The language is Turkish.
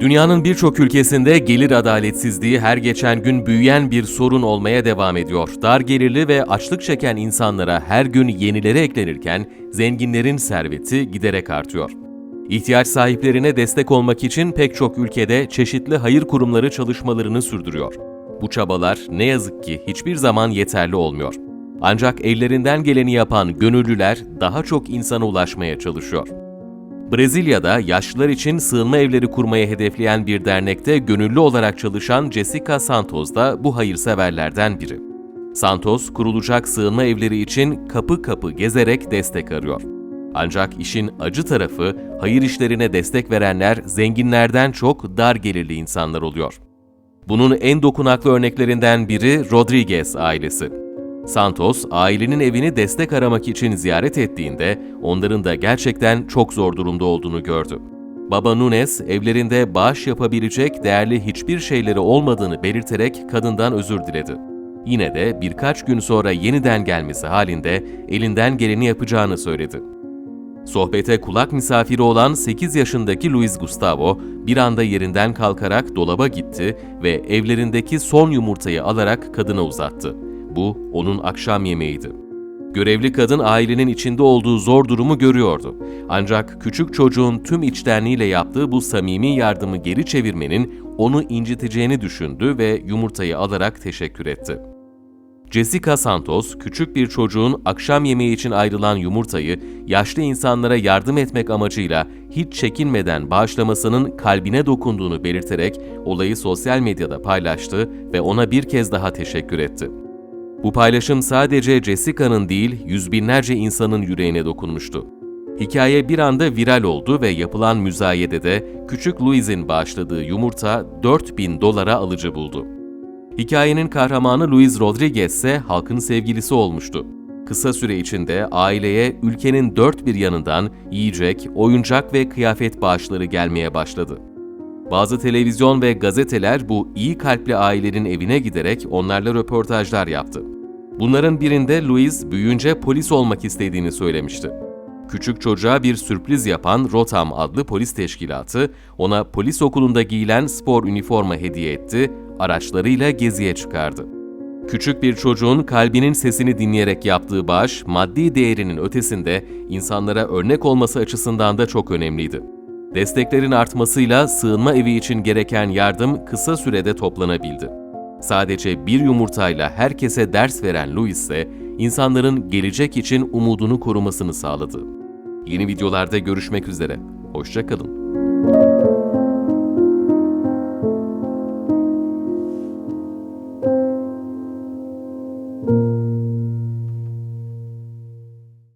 Dünyanın birçok ülkesinde gelir adaletsizliği her geçen gün büyüyen bir sorun olmaya devam ediyor. Dar gelirli ve açlık çeken insanlara her gün yenileri eklenirken zenginlerin serveti giderek artıyor. İhtiyaç sahiplerine destek olmak için pek çok ülkede çeşitli hayır kurumları çalışmalarını sürdürüyor. Bu çabalar ne yazık ki hiçbir zaman yeterli olmuyor. Ancak ellerinden geleni yapan gönüllüler daha çok insana ulaşmaya çalışıyor. Brezilya'da yaşlılar için sığınma evleri kurmayı hedefleyen bir dernekte gönüllü olarak çalışan Jessica Santos da bu hayırseverlerden biri. Santos, kurulacak sığınma evleri için kapı kapı gezerek destek arıyor. Ancak işin acı tarafı, hayır işlerine destek verenler zenginlerden çok dar gelirli insanlar oluyor. Bunun en dokunaklı örneklerinden biri Rodriguez ailesi. Santos, ailenin evini destek aramak için ziyaret ettiğinde onların da gerçekten çok zor durumda olduğunu gördü. Baba Nunes, evlerinde bağış yapabilecek değerli hiçbir şeyleri olmadığını belirterek kadından özür diledi. Yine de birkaç gün sonra yeniden gelmesi halinde elinden geleni yapacağını söyledi. Sohbete kulak misafiri olan 8 yaşındaki Luis Gustavo bir anda yerinden kalkarak dolaba gitti ve evlerindeki son yumurtayı alarak kadına uzattı. Bu onun akşam yemeğiydi. Görevli kadın ailenin içinde olduğu zor durumu görüyordu. Ancak küçük çocuğun tüm içtenliğiyle yaptığı bu samimi yardımı geri çevirmenin onu inciteceğini düşündü ve yumurtayı alarak teşekkür etti. Jessica Santos, küçük bir çocuğun akşam yemeği için ayrılan yumurtayı yaşlı insanlara yardım etmek amacıyla hiç çekinmeden bağışlamasının kalbine dokunduğunu belirterek olayı sosyal medyada paylaştı ve ona bir kez daha teşekkür etti. Bu paylaşım sadece Jessica'nın değil, yüz binlerce insanın yüreğine dokunmuştu. Hikaye bir anda viral oldu ve yapılan müzayedede küçük Louis'in bağışladığı yumurta 4000 dolara alıcı buldu. Hikayenin kahramanı Luis Rodriguez ise halkın sevgilisi olmuştu. Kısa süre içinde aileye ülkenin dört bir yanından yiyecek, oyuncak ve kıyafet bağışları gelmeye başladı. Bazı televizyon ve gazeteler bu iyi kalpli ailenin evine giderek onlarla röportajlar yaptı. Bunların birinde Louis büyüyünce polis olmak istediğini söylemişti. Küçük çocuğa bir sürpriz yapan Rotam adlı polis teşkilatı ona polis okulunda giyilen spor üniforma hediye etti, araçlarıyla geziye çıkardı. Küçük bir çocuğun kalbinin sesini dinleyerek yaptığı bağış, maddi değerinin ötesinde insanlara örnek olması açısından da çok önemliydi. Desteklerin artmasıyla sığınma evi için gereken yardım kısa sürede toplanabildi. Sadece bir yumurtayla herkese ders veren Louis ise insanların gelecek için umudunu korumasını sağladı. Yeni videolarda görüşmek üzere. Hoşçakalın.